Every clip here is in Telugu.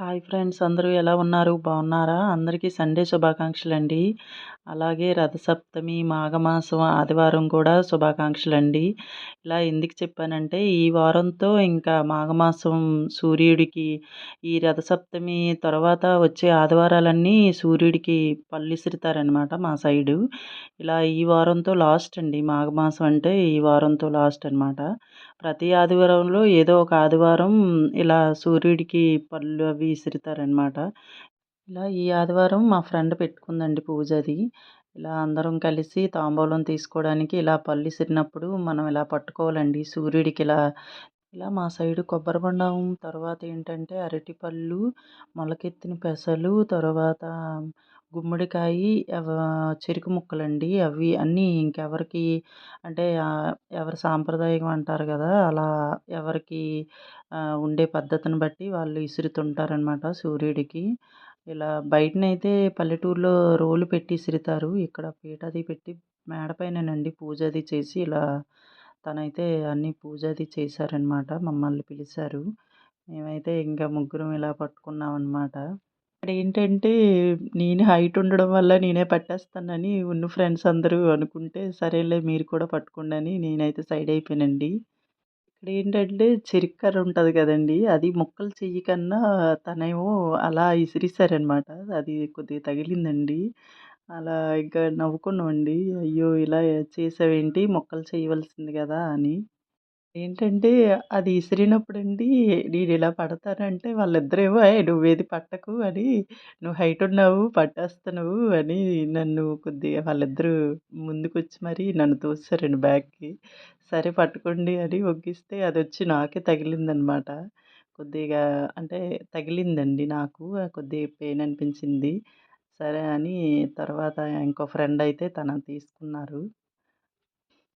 హాయ్ ఫ్రెండ్స్ అందరూ ఎలా ఉన్నారు? బాగున్నారా? అందరికీ సండే శుభాకాంక్షలు అండి అలాగే రథసప్తమి మాఘమాసం ఆదివారం కూడా శుభాకాంక్షలు అండి ఇలా ఎందుకు చెప్పానంటే ఈ వారంతో ఇంకా మాఘమాసం సూర్యుడికి ఈ రథసప్తమి తర్వాత వచ్చే ఆదివారాలన్నీ సూర్యుడికి పళ్ళు మా సైడు. ఇలా ఈ వారంతో లాస్ట్ అండి మాఘమాసం అంటే ఈ వారంతో లాస్ట్ అనమాట ప్రతి ఆదివారంలో ఏదో ఒక ఆదివారం ఇలా సూర్యుడికి పళ్ళు అవి విసురుతారనమాట ఇలా ఈ ఆదివారం మా ఫ్రెండ్ పెట్టుకుందండి పూజ అది. ఇలా అందరం కలిసి తాంబూలం తీసుకోవడానికి ఇలా పళ్ళు విసిరినప్పుడు మనం ఇలా పట్టుకోవాలండి. సూర్యుడికి ఇలా ఇలా మా సైడు కొబ్బరి బొండం తర్వాత ఏంటంటే అరటిపళ్ళు మొలకెత్తిన పెసలు తర్వాత గుమ్మడికాయ చెరుకు ముక్కలండి. అవి అన్నీ ఇంకెవరికి అంటే ఎవరి సాంప్రదాయం అంటారు కదా అలా ఎవరికి ఉండే పద్ధతిని బట్టి వాళ్ళు విసురుతుంటారనమాట సూర్యుడికి. ఇలా బయటనైతే పల్లెటూరులో రోలు పెట్టి విసురుతారు ఇక్కడ పీట అది పెట్టి మేడపైననండి పూజ అది చేసి ఇలా తనైతే అన్ని పూజ అది చేశారనమాట మమ్మల్ని పిలిచారు. మేమైతే ఇంకా ముగ్గురం ఇలా పట్టుకున్నాం అనమాట ఇక్కడ ఏంటంటే నేను హైట్ ఉండడం వల్ల నేనే పట్టేస్తానని ఉన్న ఫ్రెండ్స్ అందరూ అనుకుంటే సరేలే మీరు కూడా పట్టుకోండి అని నేనైతే సైడ్ అయిపోయానండి. ఇక్కడ ఏంటంటే చెరుకు ఉంటుంది కదండి అది ముక్కలు చెయ్యి కన్నా తనేమో అలా విసిరేసారనమాట అది కొద్దిగా తగిలిందండి. అలా ఇంకా నవ్వుకున్నామండి. అయ్యో ఇలా చేసావేంటి? మొక్కలు చేయవలసింది కదా అని. ఏంటంటే అది ఇసిరినప్పుడండి నేను ఇలా పడతానంటే వాళ్ళిద్దరేమో ఏయ్ నువ్వేది పట్టకు అని నువ్వు హైట్ ఉన్నావు పట్టేస్తున్నావు అని నన్ను కొద్దిగా వాళ్ళిద్దరూ ముందుకొచ్చి మరి నన్ను తోసేసారండి బ్యాగ్కి సరే పట్టుకోండి అని ఒగ్గిస్తే అది వచ్చి నాకే తగిలిందనమాట. కొద్దిగా అంటే తగిలిందండి నాకు కొద్దిగా పెయిన్ అనిపించింది. సరే అని తర్వాత ఇంకో ఫ్రెండ్ అయితే తను తీసుకున్నారు.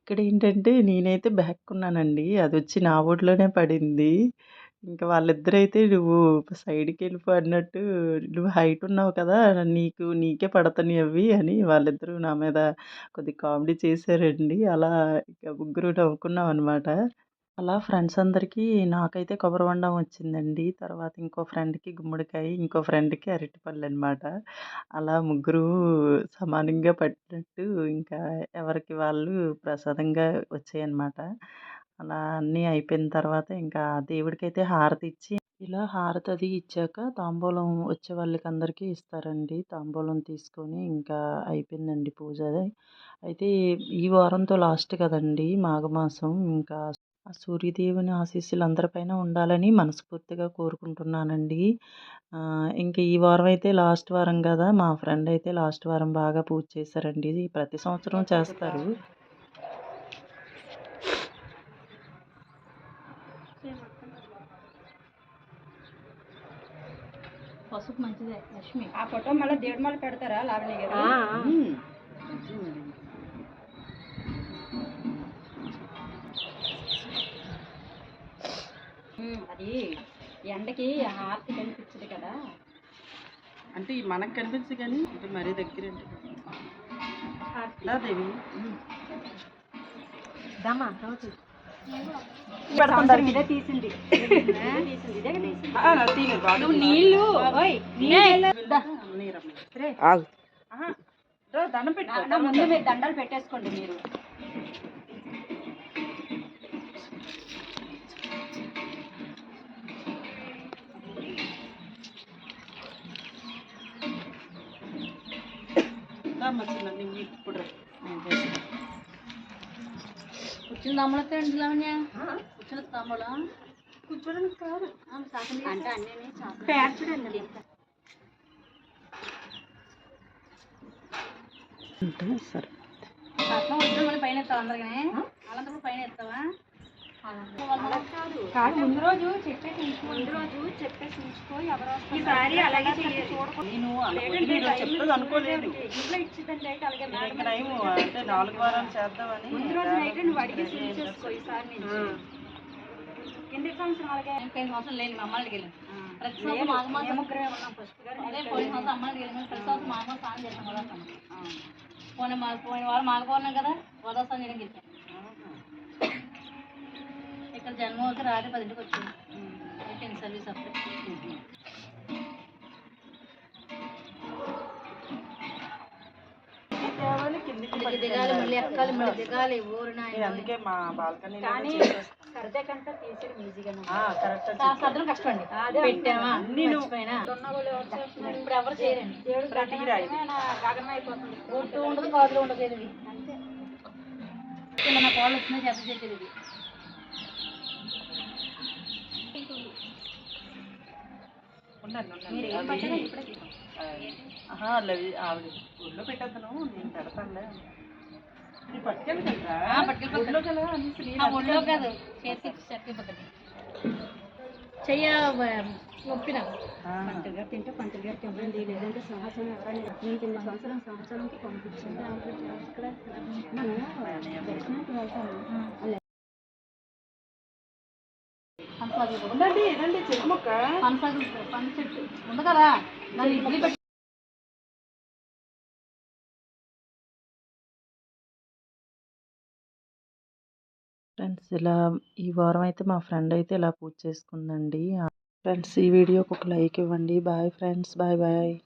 ఇక్కడ ఏంటంటే నేనైతే బ్యాక్ ఉన్నానండి. అది వచ్చి నా ఒడిలోనే పడింది. ఇంకా వాళ్ళిద్దరైతే నువ్వు సైడ్కి వెళ్ళిపో అన్నట్టు నువ్వు హైట్ ఉన్నావు కదా నీకు నీకే పడతాను అవి అని వాళ్ళిద్దరూ నా మీద కొద్దిగా కామెడీ చేశారండి. అలా ఇక ముగ్గురు నవ్వుకున్నాం అనమాట అలా ఫ్రెండ్స్ అందరికీ నాకైతే కొబ్బరి బొండం వచ్చిందండి. తర్వాత ఇంకో ఫ్రెండ్కి గుమ్మడికాయ ఇంకో ఫ్రెండ్కి అరటిపళ్ళు అనమాట అలా ముగ్గురు సమానంగా పట్టినట్టు ఇంకా ఎవరికి వాళ్ళు ప్రసాదంగా వచ్చాయన్నమాట. అలా అన్నీ అయిపోయిన తర్వాత ఇంకా దేవుడికైతే హారతి ఇచ్చి ఇలా హారతి అది ఇచ్చాక తాంబూలం వచ్చే వాళ్ళకి అందరికీ ఇస్తారండి. తాంబూలం తీసుకొని ఇంకా అయిపోయిందండి పూజ అయితే ఈ వారంతో లాస్ట్ కదండి మాఘమాసం. ఇంకా సూర్యదేవుని ఆశీస్సులు అందరిపైన ఉండాలని మనస్ఫూర్తిగా కోరుకుంటున్నానండి. ఇంకా ఈ వారం అయితే లాస్ట్ వారం కదా. మా ఫ్రెండ్ అయితే లాస్ట్ వారం బాగా పూజ చేశారండి. ప్రతి సంవత్సరం చేస్తారు. పసుపు మంచిదే లక్ష్మి. ఆ ఫోటో మళ్ళీ దేవుడి మళ్ళీ పెడతారా లావణ్య గారు? అది ఎండకి హార్ట్ కనిపించదు కదా. అంటే మనకు కనిపించదు కానీ ఇది మరీ దగ్గర దేవి. దమ్మా ఇదే తీసింది. తీసింది. ఇదే తీసింది. నీళ్ళు. దండం పెట్టు. నా ముందు మీరు దండలు పెట్టేసుకోండి మీరు. కూర్చుని తమ్ముడు అండి లావణ్య కూర్చుని తమ్ముడు కూర్చోడానికి కాదు అంటే అన్నీ పేర్చడండి అంటే సరే రత్నం వచ్చిన మళ్ళీ పైన ఎత్తావా అందరికీ అలాంటప్పుడు పైన ఎత్తావా కాదు ముందు రోజు చెప్పేసి ముందు రోజు చెప్పేసి ఉంచుకో ఎవరు ఈసారి అలాగే నేను చెప్తుంది అనుకోలేదు. ఇంట్లో ఇచ్చిందండి అయితే అలాగే అంటే నాలుగు వారాలు చేద్దామని ముందు రోజు నైట్ నువ్వు అడిగేసి ఉంచేసుకో ఈసారి నుంచి. కింద సంవత్సరం అలాగే? పోయిన సంవత్సరం లేని మా అమ్మాయికి వెళ్ళాను. ప్రతి సంవత్సరం ఫస్ట్ గారు అదే పోయిన సంవత్సరం అమ్మాయికి వెళ్ళాను. ప్రతి సంవత్సరం మాఘమాసం స్నానం చేస్తాం గోదావరి పోయిన మా పోయిన వారం మాఘపౌర్ణం కదా గోదావరి స్నానం వెళ్తాం ఇక్కడ జన్మకి రాత్రి పదింటికి వచ్చింది. అయిపోయింది సర్వీస్ అప్పుడే. తేవాలి కిందికి కిందికి దిగాలి మళ్ళీ ఎక్కాలి మళ్ళీ దిగాలి ఊరు నేను అందుకే మా బాల్కనీ కానీ సరదా కంటే తీసేయడం ఈజీగా కరెక్ట్ సర్దడం కష్టం అండి పెట్టామా? మర్చిపోయినా? ఇప్పుడు ఎవరు చేయరండి? దేవుడు గగనం అయిపోతుంది. ఒట్టు ఉండదు కాదులు ఉండదు ఇది కాళ్ళు వచ్చినా చేసేది ఇది ఉండండి ఉండండి అవి ఆవిడ ఊళ్ళో పెట్టేద్దాను నేను పెడతానులే. ఒళ్ళో కాదు పక్కన చెయ్య నొప్పిన ఆ, పంతులు గారు తింటే పంతులు గారికి ఇవ్వండి లేదంటే సంవత్సరం ఎవరైనా నేను కింద సంవత్సరం సంవత్సరానికి పంపించండి. మనం వెళ్తాము ఉండండి ఇదండి చెరుకు మొక్క. పని చెట్టు. ఉంది కదా దాన్ని ఇడ్లీ పెట్టి ఫ్రెండ్స్ ఇలా ఈ వారం అయితే మా ఫ్రెండ్ అయితే ఇలా పూజ చేసుకుందండి. ఫ్రెండ్స్ ఈ వీడియోకి ఒక లైక్ ఇవ్వండి. Bye friends bye bye.